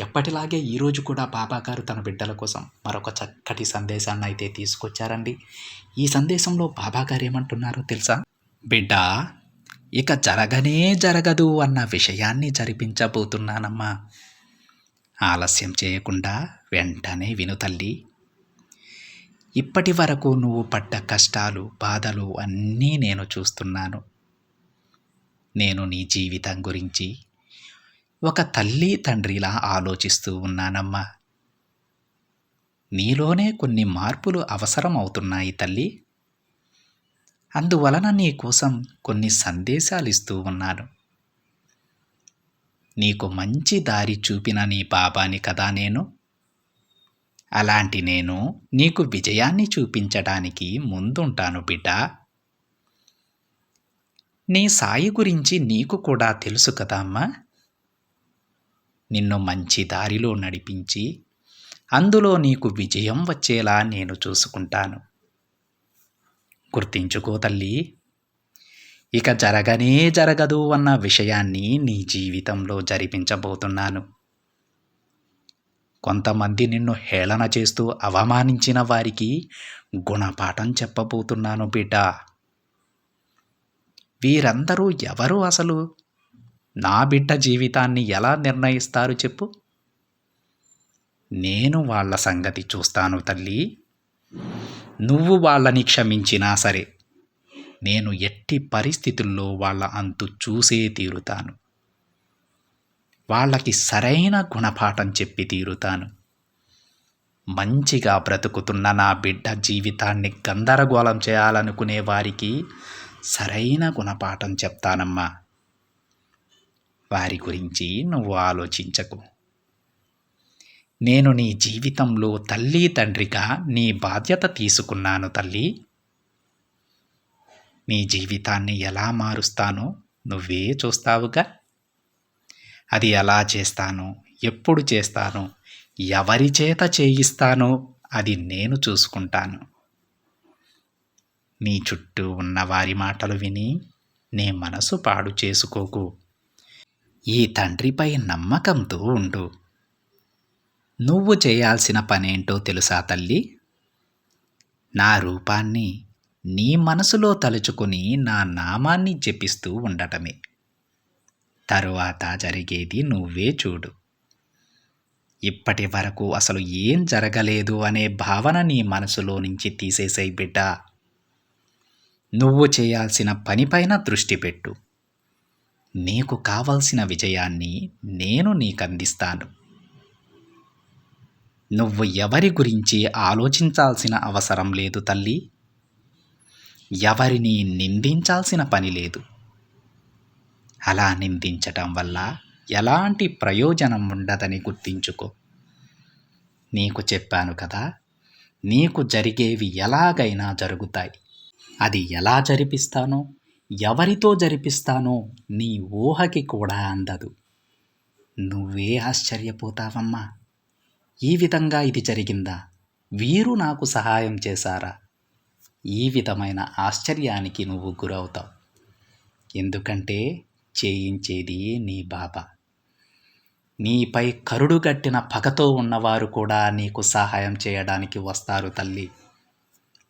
ఎప్పటిలాగే ఈరోజు కూడా బాబా గారు తన బిడ్డల కోసం మరొక చక్కటి సందేశాన్ని అయితే తీసుకొచ్చారండి. ఈ సందేశంలో బాబా గారు ఏమంటున్నారో తెలుసా? బిడ్డ ఇక జరగనే జరగదు అన్న విషయాన్ని జరిపించబోతున్నానమ్మా. ఆలస్యం చేయకుండా వెంటనే విను తల్లి. ఇప్పటి వరకు నువ్వు పడ్డ కష్టాలు బాధలు అన్నీ నేను చూస్తున్నాను. నేను నీ జీవితం గురించి ఒక తల్లి తండ్రిలా ఆలోచిస్తూ ఉన్నానమ్మా. నీలోనే కొన్ని మార్పులు అవసరం అవుతున్నాయి తల్లి. అందువలన నీ కోసం కొన్ని సందేశాలు ఇస్తూ ఉన్నాను. నీకు మంచి దారి చూపిన నీ బాబాని కదా నేను. అలాంటి నేను నీకు విజయాన్ని చూపించడానికి ముందుంటాను బిడ్డ. నీ సాయి గురించి నీకు కూడా తెలుసు కదా అమ్మా. నిన్ను మంచి దారిలో నడిపించి అందులో నీకు విజయం వచ్చేలా నేను చూసుకుంటాను. గుర్తించుకో తల్లి ఇక జరగనే జరగదు అన్న విషయాన్ని నీ జీవితంలో జరిపించబోతున్నాను. కొంతమంది నిన్ను హేళన చేస్తూ అవమానించిన వారికి గుణపాఠం చెప్పబోతున్నాను బిడ్డ. వీరందరూ ఎవరు అసలు? నా బిడ్డ జీవితాన్ని ఎలా నిర్ణయిస్తారు చెప్పు. నేను వాళ్ళ సంగతి చూస్తాను తల్లి. నువ్వు వాళ్ళని క్షమించినా సరే నేను ఎట్టి పరిస్థితుల్లో వాళ్ళ అంతు చూసే తీరుతాను. వాళ్ళకి సరైన గుణపాఠం చెప్పి తీరుతాను. మంచిగా బ్రతుకుతున్న నా బిడ్డ జీవితాన్ని గందరగోళం చేయాలనుకునే వారికి సరైన గుణపాఠం చెప్తానమ్మా. వారి గురించి నువ్వు ఆలోచించకు. నేను నీ జీవితంలో తల్లి తండ్రిగా నీ బాధ్యత తీసుకున్నాను తల్లి. నీ జీవితాన్ని ఎలా మారుస్తానో నువ్వే చూస్తావుగా. అది ఎలా చేస్తాను ఎప్పుడు చేస్తాను ఎవరి చేత చేయిస్తానో అది నేను చూసుకుంటాను. నీ చుట్టూ ఉన్న వారి మాటలు విని నీ మనసు పాడు చేసుకోకు. ఈ తండ్రిపై నమ్మకంతో ఉండు. నువ్వు చేయాల్సిన పనేంటో తెలుసా తల్లి? నా రూపాన్ని నీ మనసులో తలుచుకుని నా నామాన్ని జపిస్తూ ఉండటమే. తరువాత జరిగేది నువ్వే చూడు. ఇప్పటి వరకు అసలు ఏం జరగలేదు అనే భావన నీ మనసులో నుంచి తీసేసాయి బిడ్డ. నువ్వు చేయాల్సిన పనిపైన దృష్టి పెట్టు. నీకు కావలసిన విజయాన్ని నేను నీకు అందిస్తాను నువ్వు ఎవరి గురించి ఆలోచించాల్సిన అవసరం లేదు తల్లి. ఎవరిని నిందించాల్సిన పని లేదు. అలా నిందించటం వల్ల ఎలాంటి ప్రయోజనం ఉండదని గుర్తించుకో. నీకు చెప్పాను కదా నీకు జరిగేవి ఎలాగైనా జరుగుతాయి. అది ఎలా జరిపిస్తానో ఎవరితో జరిపిస్తానో నీ ఊహకి కూడా అందదు. నువ్వే ఆశ్చర్యపోతావమ్మా. ఈ విధంగా ఇది జరిగిందా? వీరు నాకు సహాయం చేశారా? ఈ విధమైన ఆశ్చర్యానికి నువ్వు గురవుతావు. ఎందుకంటే చేయించేది నీ బాబా నీపై కరుడుగట్టిన పగతో ఉన్నవారు కూడా నీకు సహాయం చేయడానికి వస్తారు తల్లి.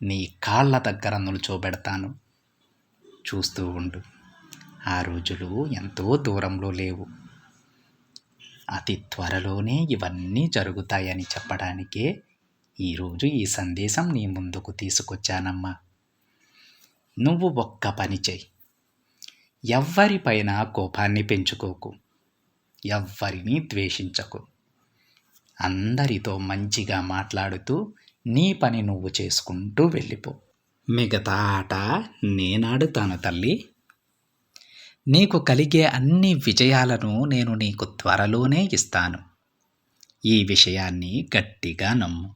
నీ కాళ్ళ దగ్గర నిల్చోబెడతాను. చూస్తూ ఉండు. ఆ రోజులు ఎంతో దూరంలో లేవు. అతి త్వరలోనే ఇవన్నీ జరుగుతాయని చెప్పడానికే ఈరోజు ఈ సందేశం నీ ముందుకు తీసుకొచ్చానమ్మా. నువ్వు ఒక్క పని చెయ్యి ఎవ్వరిపైన కోపాన్ని పెంచుకోకు. ఎవ్వరిని ద్వేషించకు. అందరితో మంచిగా మాట్లాడుతూ నీ పని నువ్వు చేసుకుంటూ వెళ్ళిపో. మిగతా ఆట నేనాడుతాను తల్లి. నీకు కలిగే అన్ని విజయాలను నేను నీకు త్వరలోనే ఇస్తాను. ఈ విషయాన్ని గట్టిగా నమ్ము.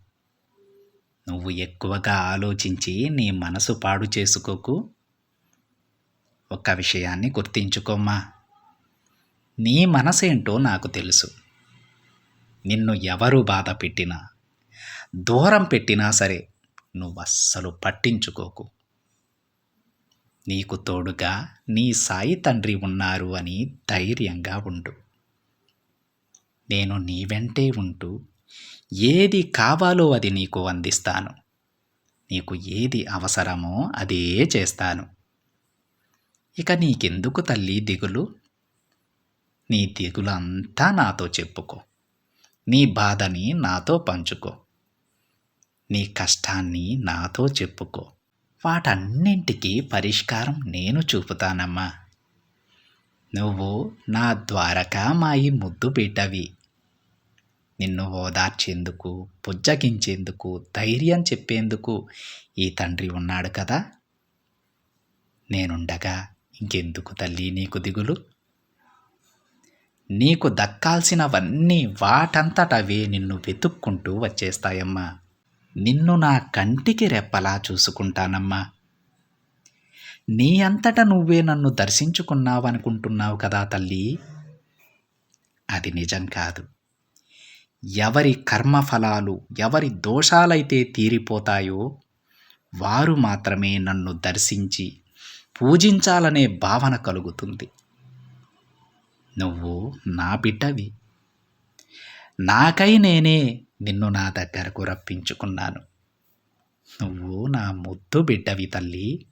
నువ్వు ఎక్కువగా ఆలోచించి నీ మనసు పాడు చేసుకోకు. ఒక్క విషయాన్ని గుర్తించుకోమ్మా. నీ మనసేంటో నాకు తెలుసు. నిన్ను ఎవరు బాధ పెట్టినా దూరం పెట్టినా సరే నువ్వు అస్సలు పట్టించుకోకు. నీకు తోడుగా నీ సాయి తండ్రి ఉన్నారు అని ధైర్యంగా ఉండు. నేను నీ వెంటే ఉంటూ ఏది కావాలో అది నీకు అందిస్తాను. నీకు ఏది అవసరమో అదే చేస్తాను. ఇక నీకెందుకు తల్లి దిగులు? నీ దిగులంతా నాతో చెప్పుకో. నీ బాధని నాతో పంచుకో. నీ కష్టాన్ని నాతో చెప్పుకో. వాటన్నింటికీ పరిష్కారం నేను చూపుతానమ్మా. నువ్వు నా ద్వారకా మాయి ముద్దు బిడ్డవి నిన్ను ఓదార్చేందుకు పుజ్జగించేందుకు ధైర్యం చెప్పేందుకు ఈ తండ్రి ఉన్నాడు కదా. నేనుండగా ఇంకెందుకు తల్లి నీకు దిగులు? నీకు దక్కాల్సినవన్నీ వాటంతటవే నిన్ను వెతుక్కుంటూ వచ్చేస్తాయమ్మా. నిన్ను నా కంటికి రెప్పలా చూసుకుంటానమ్మా. నీ అంతటా నువ్వే నన్ను దర్శించుకున్నావనుకుంటున్నావు కదా తల్లి. అది నిజం కాదు. ఎవరి కర్మఫలాలు ఎవరి దోషాలైతే తీరిపోతాయో వారు మాత్రమే నన్ను దర్శించి పూజించాలనే భావన కలుగుతుంది. నువ్వు నా బిడ్డవి. నాకై నేనే నిన్ను నా దగ్గరకు రప్పించుకున్నాను. నువ్వు నా ముద్దు బిడ్డవి తల్లి.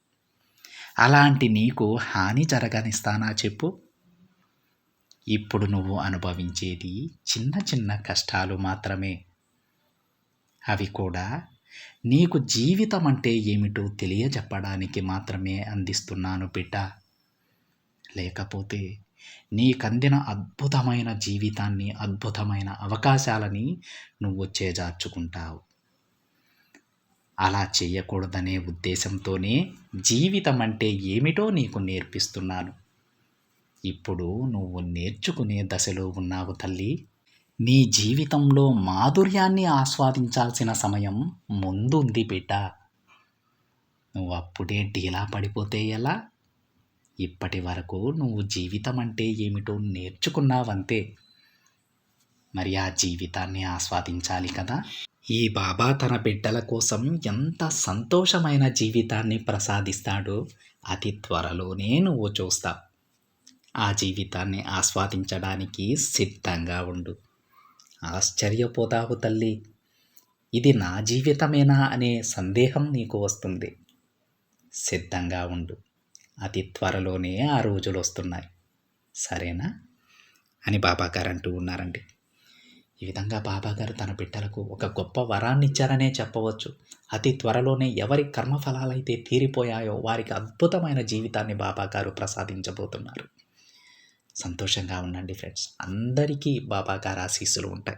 అలాంటి నీకు హాని జరగనిస్తానా చెప్పు. ఇప్పుడు నువ్వు అనుభవించేది చిన్న చిన్న కష్టాలు మాత్రమే. అవి కూడా నీకు జీవితం అంటే ఏమిటో తెలియజెప్పడానికి మాత్రమే అందిస్తున్నాను బిడ్డ. లేకపోతే నీకందిన అద్భుతమైన జీవితాన్ని అద్భుతమైన అవకాశాలని నువ్వు చేజార్చుకుంటావు. అలా చేయకూడదనే ఉద్దేశంతోనే జీవితం అంటే ఏమిటో నీకు నేర్పిస్తున్నాను. ఇప్పుడు నువ్వు నేర్చుకునే దశలో ఉన్నావు తల్లి. నీ జీవితంలో మాధుర్యాన్ని ఆస్వాదించాల్సిన సమయం ముందుంది బిడ్డ. నువ్వు అప్పుడే డీలా పడిపోతే ఎలా? ఇప్పటి వరకు నువ్వు జీవితం అంటే ఏమిటో నేర్చుకున్నావంతే. మరి ఆ జీవితాన్ని ఆస్వాదించాలి కదా. ఈ బాబా తన బిడ్డల కోసం ఎంత సంతోషమైన జీవితాన్ని ప్రసాదిస్తాడో అతి త్వరలోనే నువ్వు చూస్తావు ఆ జీవితాన్ని ఆస్వాదించడానికి సిద్ధంగా ఉండు. ఆశ్చర్యపోతావు తల్లి. ఇది నా జీవితమేనా అనే సందేహం నీకు వస్తుంది. సిద్ధంగా ఉండు. అతి త్వరలోనే ఆ రోజులు వస్తున్నాయి. సరేనా? అని బాబాగారు అంటూ ఉన్నారండి. ఈ విధంగా బాబాగారు తన బిడ్డలకు ఒక గొప్ప వరాన్ని ఇచ్చారనే చెప్పవచ్చు. అతి త్వరలోనే ఎవరి కర్మఫలాలైతే తీరిపోయాయో వారికి అద్భుతమైన జీవితాన్ని బాబాగారు ప్రసాదించబోతున్నారు. సంతోషంగా ఉండండి ఫ్రెండ్స్. అందరికీ బాబాగారు ఆశీస్సులు ఉంటాయి.